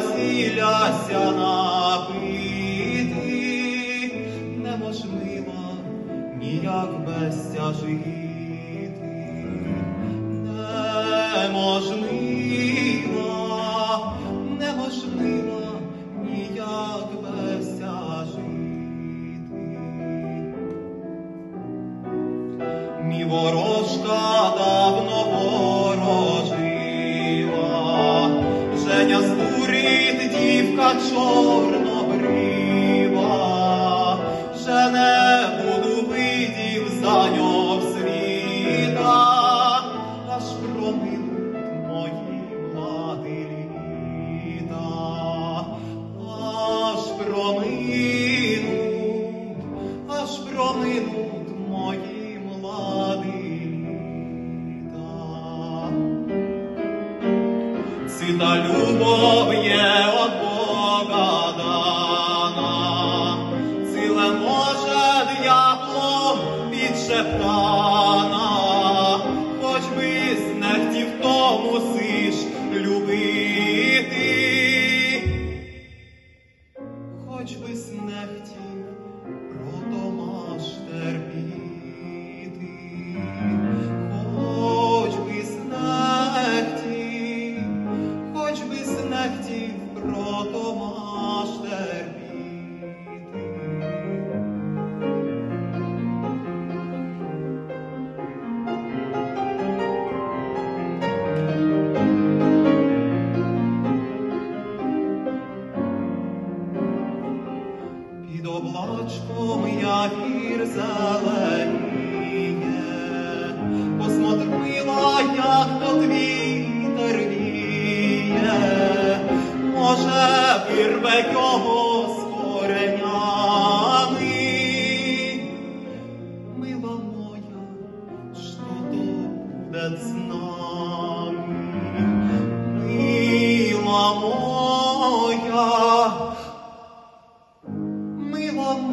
моляся напити, неможливо ніяк без ця жити. Неможливо, неможливо ніяк без ця жити. Мій ворожка дівка чорнобрива, вже не буду видів за нього світа, аж проминуть мої млади літа, аж проминуть, аж проминуть мої млади літа. Цита любов є от підшептана, хоч би знехтів то мусиш любити, хоч би знехтів протомаш терпіти, хоч би знехтів, хоч би знехтів протомаш терпіти. Під облачком я гір зеленіє, посмотрила, як от вітер віє, може, вірве його з коренями. Мила моя, що тут буде з нами, мила моя.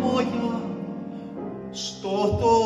λόγια στο το